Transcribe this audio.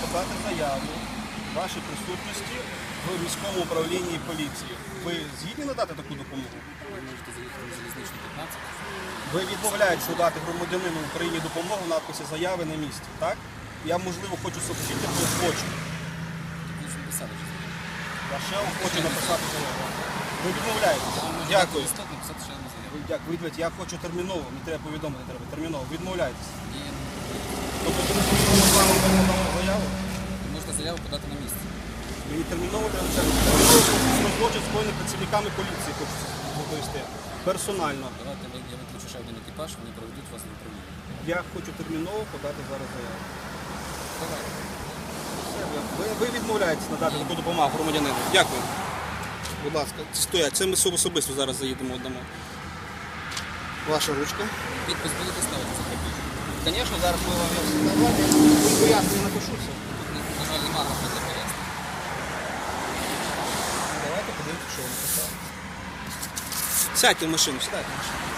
подати заяву вашій присутності в міському управлінні поліції. Ви згідні надати таку допомогу? Ви можете заїхати на залізничну 15. Ви відмовляєтесь надати громадянину України допомогу в надписі заяви на місці, так? Я, можливо, хочу сообщити злочин. Так ви ж написали, що. Я ще вам хочу написати заяву. Ви відмовляєтесь. Дякую. дати листок, ще одну заяву. Ви Дякую. Відповідь, я хочу терміново, мені треба повідомити треба. Терміново. Відмовляєтесь. Ні, Тобто не повинні з вами заяву? подати на місці. Мені терміново треба це злочин скоєний працівниками поліції хочу доповісти. Персонально. Давайте я виключу ще один екіпаж, вони проведуть вас в управління. Я хочу терміново подати зараз заяву. Давайте. Все, ви- Ви, відмовляєтесь надати таку допомогу громадянину. Дякую. Будь ласка, стоять. Це ми особисто зараз заїдемо одному. Ваша ручка. Підпис будете ставити за. Звісно, зараз ми вам я пояснення напишуся. Тут, на жаль, немає на для пояснення. Давайте подивимося, що ви написали. Сядьте в машину, сідайте в машину.